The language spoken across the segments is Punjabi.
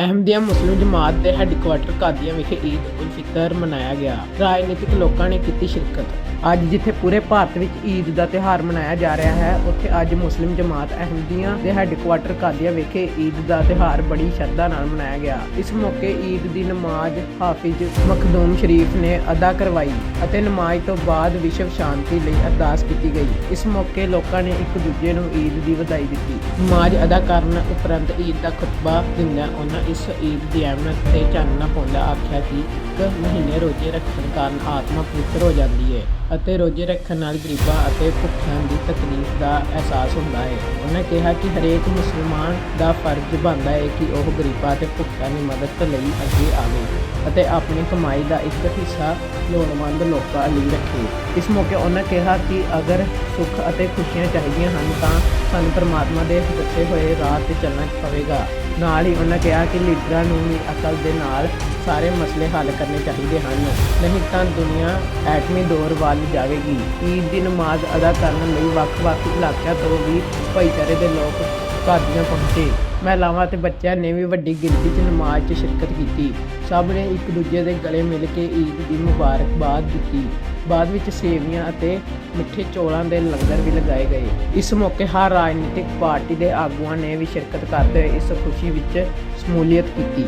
ਅਹਿਮਦੀਆ ਮੁਸਲਿਮ ਜਮਾਤ ਦੇ ਹੈੱਡਕੁਆਟਰ ਕਾਦੀਆਂ ਵਿਖੇ ਈਦ ਉਲ ਫਿਤਰ ਮਨਾਇਆ ਗਿਆ। ਰਾਜਨੀਤਿਕ ਲੋਕਾਂ ਨੇ ਕੀਤੀ ਸ਼ਿਰਕਤ। ਅੱਜ ਜਿੱਥੇ ਪੂਰੇ ਭਾਰਤ ਵਿੱਚ ਈਦ ਦਾ ਤਿਉਹਾਰ ਮਨਾਇਆ ਜਾ ਰਿਹਾ ਹੈ, ਉੱਥੇ ਅੱਜ ਮੁਸਲਿਮ ਜਮਾਤ ਅਹਿਮਦੀਆ ਦੇ ਹੈੱਡਕੁਆਟਰ ਕਾਦੀਆਂ ਵਿਖੇ ਈਦ ਦਾ ਤਿਉਹਾਰ ਬੜੀ ਸ਼ਰਧਾ ਨਾਲ ਮਨਾਇਆ ਗਿਆ। ਇਸ ਮੌਕੇ ਈਦ ਦੀ ਨਮਾਜ਼ ਹਾਫਿਜ਼ ਮਖਦੂਮ ਸ਼ਰੀਫ ਨੇ ਅਦਾ ਕਰਵਾਈ ਅਤੇ ਨਮਾਜ਼ ਤੋਂ ਬਾਅਦ ਵਿਸ਼ਵ ਸ਼ਾਂਤੀ ਲਈ ਅਰਦਾਸ ਕੀਤੀ ਗਈ। ਇਸ ਮੌਕੇ ਲੋਕਾਂ ਨੇ ਇੱਕ ਦੂਜੇ ਨੂੰ ਈਦ ਦੀ ਵਧਾਈ ਦਿੱਤੀ। ਨਮਾਜ਼ ਅਦਾ ਕਰਨ ਉਪਰੰਤ ਈਦ ਦਾ ਖੁਤਬਾ ਦਿੰਦਿਆਂ ਉਹਨਾਂ ਇਸ ਈਦ ਦੀ ਅਹਿਮੀਅਤ ਤੇ ਚਾਨਣਾ ਪਾਉਂਦਾ ਆਖਿਆ ਕਿ ਇੱਕ ਮਹੀਨੇ ਰੋਜ਼ੇ ਰੱਖਣ ਕਾਰਨ ਆਤਮਾ ਪਵਿੱਤਰ ਹੋ ਜਾਂਦੀ ਹੈ ਅਤੇ ਰੋਜ਼ੇ ਰੱਖਣ ਨਾਲ ਗਰੀਬਾਂ ਅਤੇ ਭੁੱਖਿਆਂ ਦੀ ਤਕਲੀਫ ਦਾ ਅਹਿਸਾਸ ਹੁੰਦਾ ਹੈ। ਉਹਨਾਂ ਕਿਹਾ ਕਿ ਹਰੇਕ ਮੁਸਲਮਾਨ ਦਾ ਫਰਜ਼ ਬਣਦਾ ਹੈ ਕਿ ਉਹ ਗਰੀਬਾਂ ਅਤੇ ਭੁੱਖਿਆਂ ਦੀ ਮਦਦ ਲਈ ਅੱਗੇ ਆਵੇ। ਅਤੇ ਆਪਣੀ ਕਮਾਈ ਦਾ ਇੱਕ ਹਿੱਸਾ ਲੋੜਵੰਦ ਲੋਕਾਂ ਲਈ ਰੱਖੇ। ਇਸ ਮੌਕੇ ਉਹਨਾਂ ਕਿਹਾ ਕਿ ਅਗਰ ਸੁੱਖ ਅਤੇ ਖੁਸ਼ੀਆਂ ਚਾਹੀਦੀਆਂ ਹਨ ਤਾਂ ਸਾਨੂੰ ਪਰਮਾਤਮਾ ਦੇ ਦੱਸੇ ਹੋਏ ਰਾਹ ਤੇ ਚੱਲਣਾ ਪਵੇਗਾ। ਨਾਲ ਹੀ ਉਹਨਾਂ ਕਿਹਾ ਕਿ ਲੀਡਰਾਂ ਨੂੰ ਵੀ ਅਕਲ ਦੇ ਨਾਲ ਸਾਰੇ ਮਸਲੇ ਹੱਲ ਕਰਨੇ ਚਾਹੀਦੇ ਹਨ। ਨਹੀਂ ਤਾਂ ਦੁਨੀਆ ਐਟਮੀ ਦੌਰ ਵੱਲ ਜਾਵੇਗੀ। ਈਦ ਦੀ ਨਮਾਜ਼ ਅਦਾ ਕਰਨ ਲਈ ਵੱਖ-ਵੱਖ ਇਲਾਕਿਆਂ ਤੋਂ ਵੀ ਭਾਈਚਾਰੇ ਦੇ ਲੋਕ ਘਰ ਦੀਆਂ ਪਹੁੰਚੇ। ਮਹਿਲਾਵਾਂ ਤੇ ਬੱਚਿਆਂ ਨੇ ਵੀ ਵੱਡੀ ਗਿਣਤੀ 'ਚ ਨਮਾਜ਼ 'ਚ ਸ਼ਿਰਕਤ ਕੀਤੀ। ਸਭ ਨੇ ਇੱਕ ਦੂਜੇ ਦੇ ਗਲੇ ਮਿਲ ਕੇ ਈਦ ਦੀ ਮੁਬਾਰਕਬਾਦ ਦਿੱਤੀ ਬਾਅਦ ਵਿੱਚ ਸੇਵੀਆਂ ਅਤੇ ਮਿੱਠੇ ਚੌਲਾਂ ਦੇ ਲੰਗਰ ਵੀ ਲਗਾਏ ਗਏ ਇਸ ਮੌਕੇ ਹਰ ਰਾਜਨੀਤਿਕ ਪਾਰਟੀ ਦੇ ਆਗੂਆਂ ਨੇ ਵੀ ਸ਼ਿਰਕਤ ਕਰਦੇ ਹੋਏ ਇਸ ਖੁਸ਼ੀ ਵਿੱਚ ਸ਼ਮੂਲੀਅਤ ਕੀਤੀ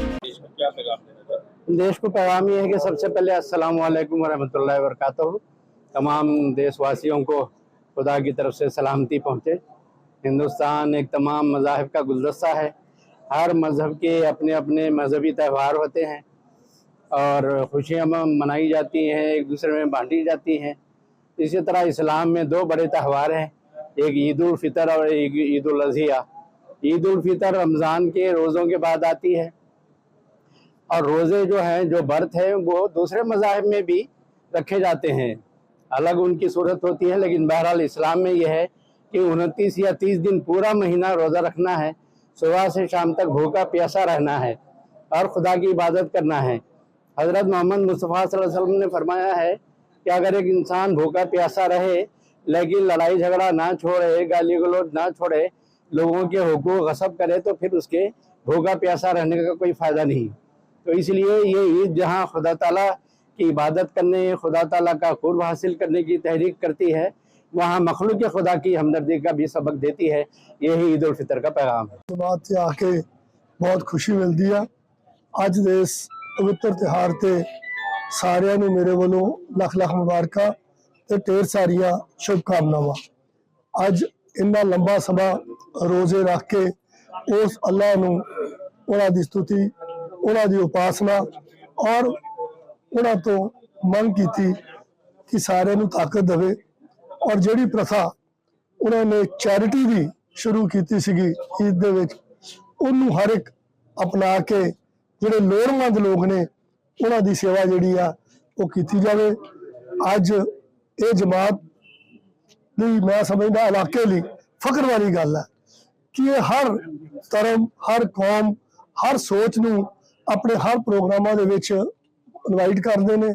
देश को पैगाम ये है कि सबसे पहले अस्सलाम वालेकुम वरहमतुल्लाहि वबरकातुहू तमाम देशवासियों को खुदा की तरफ से सलामती पहुँचे हिंदुस्तान एक तमाम मज़ाहब का गुलदस्ता है हर मज़हब के अपने अपने मजहबी त्यौहार होते हैं और खुशियाँ मनाई जाती हैं, एक दूसरे में बांटी जाती हैं। इसी तरह इस्लाम में दो बड़े त्यौहार हैं, एक ईद और एक ईद अज़िया। ईद रमज़ान के रोज़ों के बाद आती है और रोज़े जो हैं, जो बर्त है, वो दूसरे मज़ाहब में भी रखे जाते हैं। अलग उनकी सूरत होती है, लेकिन बहरहाल इस्लाम में यह है कि उनतीस या तीस दिन पूरा महीना रोज़ा रखना है, सुबह से शाम तक भूखा, प्यासा रहना है और खुदा की इबादत करना है। हज़रत मोहम्मद मुस्तफ़ा ने फरमाया है कि अगर एक इंसान भूखा प्यासा रहे, लेकिन लड़ाई झगड़ा ना छोड़े, गाली गलोच ना छोड़े, लोगों के हकूक गसब करे तो फिर उसके भूखा प्यासा रहने का कोई फ़ायदा नहीं। तो इसलिए ये ईद जहाँ खुदा तला की इबादत करने, खुदा तला का कुर्ब हासिल करने की तहरीक करती है, वहाँ मखलूक खुदा की हमदर्दी का भी सबक देती है। यही ईद उल फितर का पैगाम है। बात आके बहुत खुशी मिलती है। अज देश ਪਵਿੱਤਰ ਤਿਹਾਰ ਤੇ ਸਾਰਿਆਂ ਨੂੰ ਮੇਰੇ ਵੱਲੋਂ ਲੱਖ ਲੱਖ ਮੁਬਾਰਕਾਂ ਤੇ ਢੇਰ ਸਾਰੀਆਂ ਸ਼ੁਭਕਾਮਨਾਵਾਂ। ਅੱਜ ਇੰਨਾ ਲੰਬਾ ਸਮਾਂ ਰੋਜ਼ੇ ਰੱਖ ਕੇ ਉਸ ਅੱਲਾ ਨੂੰ, ਉਹਨਾਂ ਦੀ ਸਤੁਤੀ, ਉਹਨਾਂ ਦੀ ਉਪਾਸਨਾ ਔਰ ਉਹਨਾਂ ਤੋਂ ਮੰਗ ਕੀਤੀ ਕਿ ਸਾਰਿਆਂ ਨੂੰ ਤਾਕਤ ਦੇਵੇ ਔਰ ਜਿਹੜੀ ਪ੍ਰਥਾ ਉਹਨਾਂ ਨੇ ਚੈਰਿਟੀ ਦੀ ਸ਼ੁਰੂ ਕੀਤੀ ਸੀਗੀ, ਈਦ ਦੇ ਵਿੱਚ, ਉਹਨੂੰ ਹਰ ਇੱਕ ਅਪਣਾ ਕੇ ਜਿਹੜੇ ਲੋੜਵੰਦ ਲੋਕ ਨੇ, ਉਹਨਾਂ ਦੀ ਸੇਵਾ ਜਿਹੜੀ ਆ, ਉਹ ਕੀਤੀ ਜਾਵੇ। ਅੱਜ ਇਹ ਜਮਾਤ ਲਈ ਮੈਂ ਸਮਝਦਾ ਇਲਾਕੇ ਲਈ ਫਖਰ ਵਾਲੀ ਗੱਲ ਹੈ ਕਿ ਇਹ ਹਰ ਧਰਮ, ਹਰ ਕੌਮ, ਹਰ ਸੋਚ ਨੂੰ ਆਪਣੇ ਹਰ ਪ੍ਰੋਗਰਾਮਾਂ ਦੇ ਵਿੱਚ ਇਨਵਾਈਟ ਕਰਦੇ ਨੇ,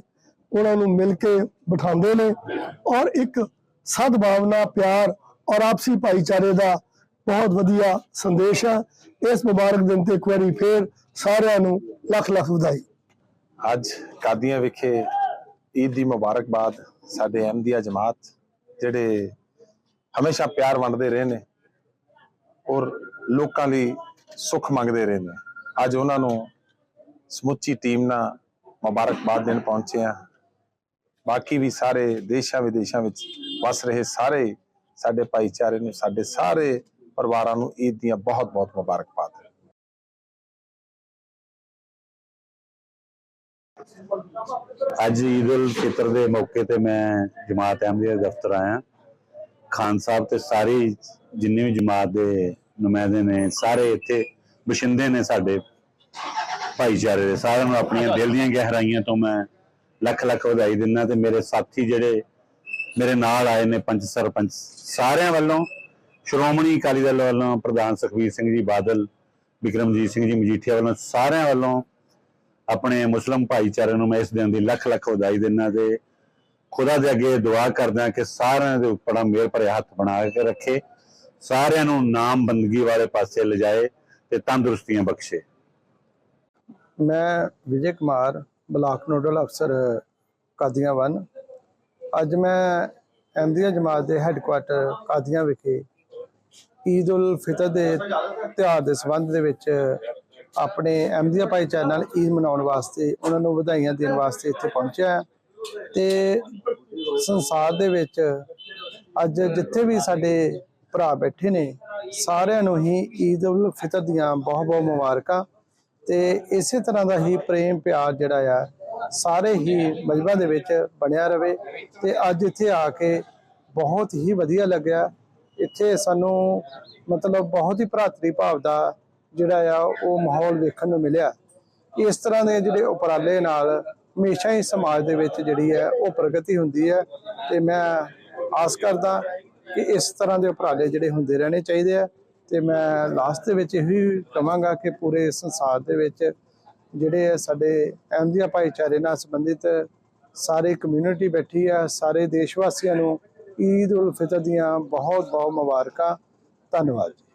ਉਹਨਾਂ ਨੂੰ ਮਿਲ ਕੇ ਬਿਠਾਉਂਦੇ ਨੇ ਔਰ ਇੱਕ ਸਦਭਾਵਨਾ, ਪਿਆਰ ਔਰ ਆਪਸੀ ਭਾਈਚਾਰੇ ਦਾ ਬਹੁਤ ਵਧੀਆ ਸੰਦੇਸ਼ ਹੈ। ਇਸ ਮੁਬਾਰਕ ਦਿਨ ਤੇ ਇੱਕ ਵਾਰੀ ਫੇਰ ਸਾਰਿਆਂ ਨੂੰ ਲੱਖ ਲੱਖ ਵਧਾਈ। ਅੱਜ ਕਾਦੀਆਂ ਵਿਖੇ ਈਦ ਦੀ ਮੁਬਾਰਕਬਾਦ ਸਾਡੇ ਅਹਿਮਦੀਆ ਜਮਾਤ, ਜਿਹੜੇ ਹਮੇਸ਼ਾ ਪਿਆਰ ਵੰਡਦੇ ਰਹੇ ਨੇ ਔਰ ਲੋਕਾਂ ਲਈ ਸੁੱਖ ਮੰਗਦੇ ਰਹੇ ਨੇ। ਅੱਜ ਉਹਨਾਂ ਨੂੰ ਸਮੁੱਚੀ ਟੀਮ ਨਾਲ ਮੁਬਾਰਕਬਾਦ ਦੇਣ ਪਹੁੰਚੇ ਆ ਬਾਕੀ ਵੀ ਸਾਰੇ ਦੇਸ਼ਾਂ ਵਿਦੇਸ਼ਾਂ ਵਿੱਚ ਵਸ ਰਹੇ ਸਾਰੇ ਸਾਡੇ ਭਾਈਚਾਰੇ ਨੂੰ, ਸਾਡੇ ਸਾਰੇ ਪਰਿਵਾਰਾਂ ਨੂੰ ਈਦ ਦੀਆਂ ਬਹੁਤ ਬਹੁਤ ਮੁਬਾਰਕਬਾਦ। ਅੱਜ ਈਦ ਉਲ ਫਿਤਰ ਦੇ ਮੌਕੇ ਤੇ ਮੈਂ ਜਮਾਤ ਅਹਿਮਦੀਆ ਦਫ਼ਤਰ ਆਇਆ। ਖਾਨ ਸਾਹਿਬ ਤੇ ਸਾਰੀ ਜਿੰਨੇ ਵੀ ਜਮਾਤ ਦੇ ਨੁਮਾਇੰਦੇ ਨੇ, ਸਾਰੇ ਇੱਥੇ ਬਸ਼ਿੰਦੇ ਨੇ ਸਾਡੇ ਭਾਈਚਾਰੇ ਦੇ। ਸਾਰਿਆਂ ਨੂੰ ਆਪਣੀਆਂ ਦਿਲ ਦੀਆਂ ਗਹਿਰਾਈਆਂ ਤੋਂ ਮੈਂ ਲੱਖ ਲੱਖ ਵਧਾਈ ਦਿੰਦਾ ਤੇ ਮੇਰੇ ਸਾਥੀ ਜਿਹੜੇ ਮੇਰੇ ਨਾਲ ਆਏ ਨੇ ਪੰਚ ਸਰਪੰਚ, ਸਾਰਿਆਂ ਵੱਲੋਂ ਸ਼੍ਰੋਮਣੀ ਅਕਾਲੀ ਦਲ ਵੱਲੋਂ ਪ੍ਰਧਾਨ ਸੁਖਬੀਰ ਸਿੰਘ ਜੀ, ਬਾਦਲ, ਵਿਕਰਮਜੀਤ ਸਿੰਘ ਜੀ, ਮਜੀਠੀਆ ਵੱਲੋਂ ਸਾਰਿਆਂ ਵੱਲੋਂ ਆਪਣੇ ਮੁਸਲਮ ਭਾਈਚਾਰੇ ਨੂੰ ਮੈਂ ਇਸ ਦਿਨ ਦੀ ਲੱਖ ਲੱਖ ਵਧਾਈ ਦਿੰਦਾ ਤੇ ਖੁਦਾ ਦੇ ਅੱਗੇ ਦੁਆ ਕਰਦਾ ਕਿ ਸਾਰਿਆਂ ਦੇ ਉੱਪਰ ਮੇਰ ਭਰੇ ਹੱਥ ਬਣਾ ਕੇ ਰੱਖੇ, ਸਾਰਿਆਂ ਨੂੰ ਨਾਮ ਬੰਦਗੀ ਵਾਲੇ ਪਾਸੇ ਲਿਜਾਏ ਤੇ ਤੰਦਰੁਸਤੀਆਂ ਬਖਸ਼ੇ। ਮੈਂ ਵਿਜੇ ਕੁਮਾਰ, ਬਲਾਕ ਨੋਡਲ ਅਫਸਰ, ਕਾਦੀਆਂ ਵਨ। ਅੱਜ ਮੈਂ ਅਹਿਮਦੀਆ ਜਮਾਤ ਦੇ ਹੈੱਡਕੁਆਟਰ ਕਾਦੀਆਂ ਵਿਖੇ ਈਦ ਉਲ ਫਿਤਰ ਦੇ ਤਿਉਹਾਰ ਦੇ ਸੰਬੰਧ ਦੇ ਵਿੱਚ ਆਪਣੇ ਅਹਿਮਦੀਆ ਭਾਈਚਾਰੇ ਨਾਲ ਈਦ ਮਨਾਉਣ ਵਾਸਤੇ, ਉਹਨਾਂ ਨੂੰ ਵਧਾਈਆਂ ਦੇਣ ਵਾਸਤੇ ਇੱਥੇ ਪਹੁੰਚਿਆ ਹਾਂ। ਤੇ ਸੰਸਾਰ ਦੇ ਵਿੱਚ ਅੱਜ ਜਿੱਥੇ ਵੀ ਸਾਡੇ ਭਰਾ ਬੈਠੇ ਨੇ, ਸਾਰਿਆਂ ਨੂੰ ਹੀ ਈਦ ਉਲ ਫਿਤਰ ਦੀਆਂ ਬਹੁਤ ਬਹੁਤ ਮੁਬਾਰਕਾਂ। ਤੇ ਇਸੇ ਤਰ੍ਹਾਂ ਦਾ ਹੀ ਪ੍ਰੇਮ ਪਿਆਰ ਜਿਹੜਾ ਆ, ਸਾਰੇ ਹੀ ਮਜਬਾ ਦੇ ਵਿੱਚ ਬਣਿਆ ਰਵੇ। ਤੇ ਅੱਜ ਇੱਥੇ ਆ ਕੇ ਬਹੁਤ ਹੀ ਵਧੀਆ ਲੱਗਿਆ। ਇੱਥੇ ਸਾਨੂੰ ਮਤਲਬ ਬਹੁਤ ਹੀ ਭਰਾਤਰੀ ਭਾਵ ਦਾ ਜਿਹੜਾ ਆ, ਉਹ ਮਾਹੌਲ ਵੇਖਣ ਨੂੰ ਮਿਲਿਆ। ਇਸ ਤਰ੍ਹਾਂ ਦੇ ਜਿਹੜੇ ਉਪਰਾਲੇ ਨਾਲ ਹਮੇਸ਼ਾ ਹੀ ਸਮਾਜ ਦੇ ਵਿੱਚ ਜਿਹੜੀ ਹੈ, ਉਹ ਪ੍ਰਗਤੀ ਹੁੰਦੀ ਹੈ ਤੇ ਮੈਂ ਆਸ ਕਰਦਾ ਕਿ ਇਸ ਤਰ੍ਹਾਂ ਦੇ ਉਪਰਾਲੇ ਜਿਹੜੇ ਹੁੰਦੇ ਰਹਿਣੇ ਚਾਹੀਦੇ ਆ ਤੇ ਮੈਂ ਲਾਸਟ ਦੇ ਵਿੱਚ ਇਹੀ ਕਹਾਂਗਾ ਕਿ ਪੂਰੇ ਸੰਸਾਰ ਦੇ ਵਿੱਚ ਜਿਹੜੇ ਸਾਡੇ ਅਹਿਮਦੀਆ ਭਾਈਚਾਰੇ ਨਾਲ ਸੰਬੰਧਿਤ ਸਾਰੇ ਕਮਿਊਨਿਟੀ ਬੈਠੀ ਆ, ਸਾਰੇ ਦੇਸ਼ ਵਾਸੀਆਂ ਨੂੰ ਈਦ ਉਲ ਫਿਤਰ ਦੀਆਂ ਬਹੁਤ ਬਹੁਤ ਮੁਬਾਰਕਾਂ। ਧੰਨਵਾਦ ਜੀ।